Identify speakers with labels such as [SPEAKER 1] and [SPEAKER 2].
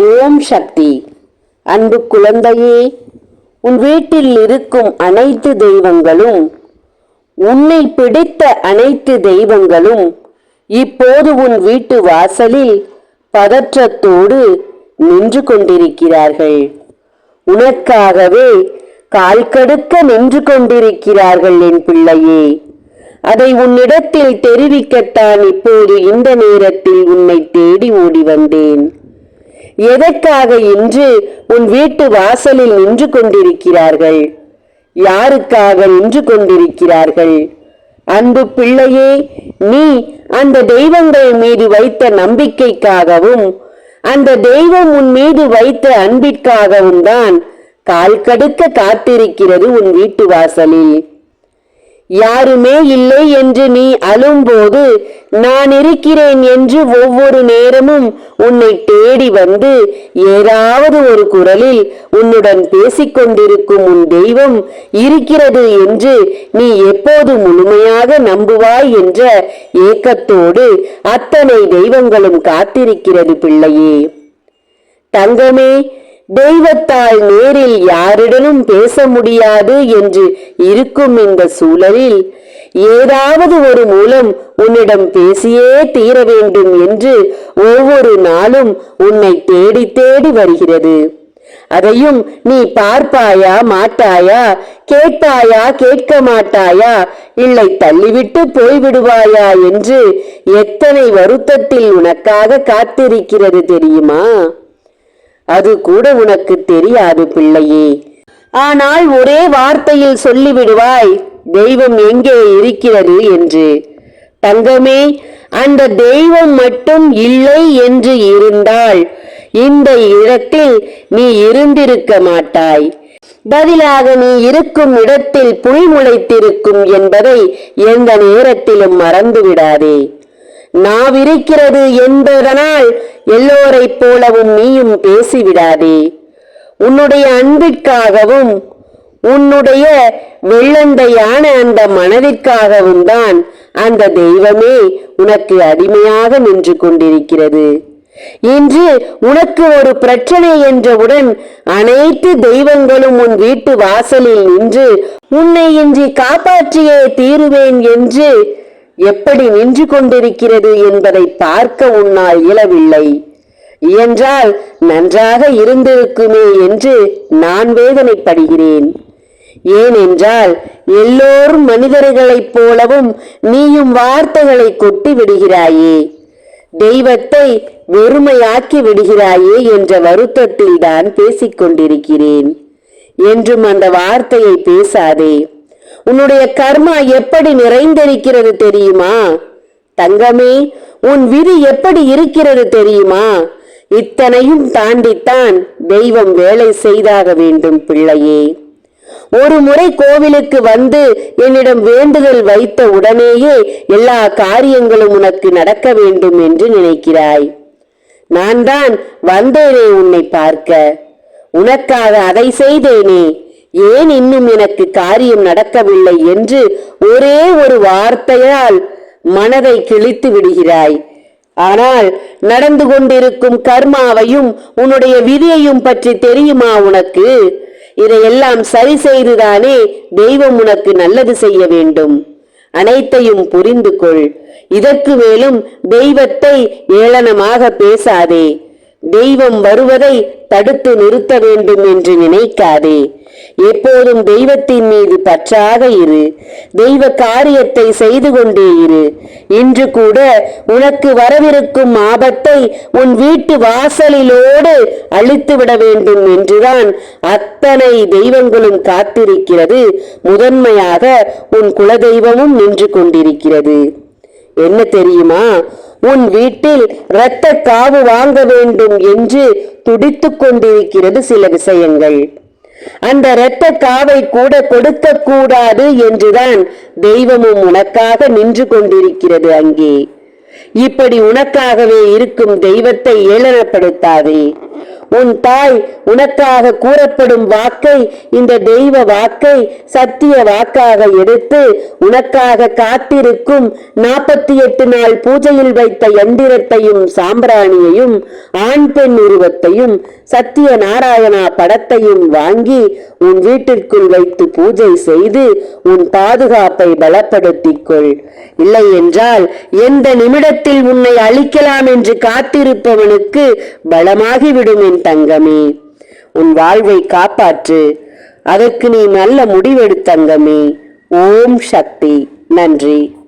[SPEAKER 1] ஓம் சக்தி. அன்பு குழந்தையே உன் வீட்டில் இருக்கும் அனைத்து தெய்வங்களும் உன்னை பிடித்த அனைத்து தெய்வங்களும் இப்போது உன் வீட்டு வாசலில் பதற்றத்தோடு நின்று கொண்டிருக்கிறார்கள். உனக்காகவே கால் கடுக்க நின்று கொண்டிருக்கிறார்கள் என் பிள்ளையே. அதை உன்னிடத்தில் தெரிவிக்கத்தான் இப்போது இந்த நேரத்தில் உன்னை தேடி ஓடி வந்தேன். எதற்காக இன்று உன் வீட்டு வாசலில் நின்று கொண்டிருக்கிறார்கள்? யாருக்காக நின்று கொண்டிருக்கிறார்கள்? அன்பு பிள்ளையே நீ அந்த தெய்வங்கள் மீது வைத்த நம்பிக்கைக்காகவும் அந்த தெய்வம் உன் மீது வைத்த அன்பிற்காகவும் தான் கால் கடுக்க காத்திருக்கிறது உன் வீட்டு வாசலில். யாருமே இல்லை என்று நீ அழும்போது நான் இருக்கிறேன் என்று ஒவ்வொரு நேரமும் உன்னை தேடி வந்து ஏதாவது ஒரு குரலில் உன்னுடன் பேசிக்கொண்டிருக்கும் உன் தெய்வம் இருக்கிறது என்று நீ எப்போது முழுமையாக நம்புவாய் என்ற ஏக்கத்தோடு அத்தனை தெய்வங்களும் காத்திருக்கிறது பிள்ளையே. தங்கமே தெய்வத்தால் நேரில் யாரிடனும் பேச முடியாது என்று இருக்கும் இந்த சூழலில் ஏதாவது ஒரு மூலம் உன்னிடம் பேசியே தீர வேண்டும் என்று ஒவ்வொரு நாளும் உன்னை தேடி தேடி வருகிறது. அதையும் நீ பார்ப்பாயா மாட்டாயா கேட்பாயா கேட்க மாட்டாயா இல்லை தள்ளிவிட்டு போய்விடுவாயா என்று எத்தனை வருத்தத்தில் உனக்காக காத்திருக்கிறது தெரியுமா? அது கூட உனக்கு தெரியாது பிள்ளையே. ஆனால் ஒரே வார்த்தையில் சொல்லிவிடுவாய் தெய்வம் எங்கே இருக்கிறது? என்று. தங்கமே அந்த தெய்வம் மட்டும் இல்லை என்று இருந்தால் இந்த இடத்தில் நீ இருந்திருக்க மாட்டாய். பதிலாக நீ இருக்கும் இடத்தில் புல் முளைத்திருக்கும் என்பதை எந்த நேரத்திலும் மறந்து விடாதே நாவிருக்கிறது என்பதனால் எல்லோரைப் போலவும் நீயும் பேசிவிடாதே. உன்னுடைய அன்பிற்காகவும் உன்னுடைய வெள்ளந்தையான அந்த மனதிற்காகவும் தான் அந்த தெய்வமே உனக்கு அடிமையாக நின்று கொண்டிருக்கிறது. இன்று உனக்கு ஒரு பிரச்சனை என்றவுடன் அனைத்து தெய்வங்களும் உன் வீட்டு வாசலில் நின்று உன்னை இன்றி காப்பாற்றியே தீருவேன் என்று எப்படி நின்று கொண்டிருக்கிறது என்பதை பார்க்க உன்னால் இயலவில்லை. என்றால் நன்றாக இருந்திருக்குமே என்று நான் வேதனைப்படுகிறேன். ஏனென்றால் எல்லோரும் மனிதர்களைப் போலவும் நீயும் வார்த்தைகளை கொட்டி விடுகிறாயே. தெய்வத்தை வெறுமையாக்கி விடுகிறாயே என்ற வருத்தத்தில் தான் பேசிக்கொண்டிருக்கிறேன். என்றும் அந்த வார்த்தையை பேசாதே. உன்னுடைய கர்மா எப்படி நிறைந்திருக்கிறது தெரியுமா? தங்கமே உன் விதி எப்படி இருக்கிறது தெரியுமா? இத்தனையும் தாண்டித்தான் தெய்வம் வேலை செய்தாக வேண்டும் பிள்ளையே. ஒரு முறை கோவிலுக்கு வந்து என்னிடம் வேண்டுதல் வைத்த உடனேயே எல்லா காரியங்களும் உனக்கு நடக்க வேண்டும் என்று நினைக்கிறாய். நான் தான் வந்தேனே உன்னை பார்க்க. உனக்காக அதை செய்தேனே. ஏன் இன்னும் எனக்கு காரியம் நடக்கவில்லை என்று ஒரே ஒரு வார்த்தையால் மனதை கிழித்து விடுகிறாய். ஆனால் நடந்து கொண்டிருக்கும் கர்மாவையும் உன்னுடைய விதியையும் பற்றி தெரியுமா உனக்கு? இதையெல்லாம் சரி செய்துதானே தெய்வம் உனக்கு நல்லது செய்ய வேண்டும். அனைத்தையும் புரிந்து கொள். இதற்கு மேலும் தெய்வத்தை ஏளனமாக பேசாதே. தெய்வம் வருவதை தடுத்து நிறுத்த வேண்டும் என்று நினைக்காதே. எப்போதும் தெய்வத்தின் மீது பற்றாக இரு. தெய்வ காரியத்தை செய்து கொண்டே இரு. இன்று கூட உனக்கு வரவிருக்கும் ஆபத்தை உன் வீட்டு வாசலிலோடு அழித்து விட வேண்டும் என்றுதான் அத்தனை தெய்வங்களும் காத்திருக்கிறது. முதன்மையாக உன் குலதெய்வமும் நின்று கொண்டிருக்கிறது. என்ன தெரியுமா? உன் வீட்டில் இரத்த காவு வாங்க வேண்டும் என்று துடித்துக் கொண்டிருக்கிறது சில விஷயங்கள். அந்த இரத்த காவை கூட கொடுக்க கூடாது என்றுதான் தெய்வமும் உனக்காக நின்று கொண்டிருக்கிறது அங்கே. இப்படி உனக்காகவே இருக்கும் தெய்வத்தை ஏளனப்படுத்தாதே. உன் தாய் உனக்காக கூறப்படும் வாக்கை இந்த தெய்வ வாக்கை சத்திய வாக்காக எடுத்து உனக்காக காத்திருக்கும் நாற்பத்தி எட்டு நாள் பூஜையில் வைத்த எந்திரத்தையும் சாம்பிராணியையும் ஆண் பெண் உருவத்தையும் சத்திய நாராயணா படத்தையும் வாங்கி உன் வீட்டிற்குள் வைத்து பூஜை செய்து உன் பாதுகாப்பை பலப்படுத்திக் கொள் இல்லை என்றால் எந்த நிமிடத்தில் உன்னை அழிக்கலாம் என்று காத்திருப்பவனுக்கு பலமாகிவிடும். என் தங்கமே. உன் வாழ்வை காப்பாற்று. அதற்கு நீ நல்ல முடிவெடு தங்கமே. ஓம் சக்தி. நன்றி.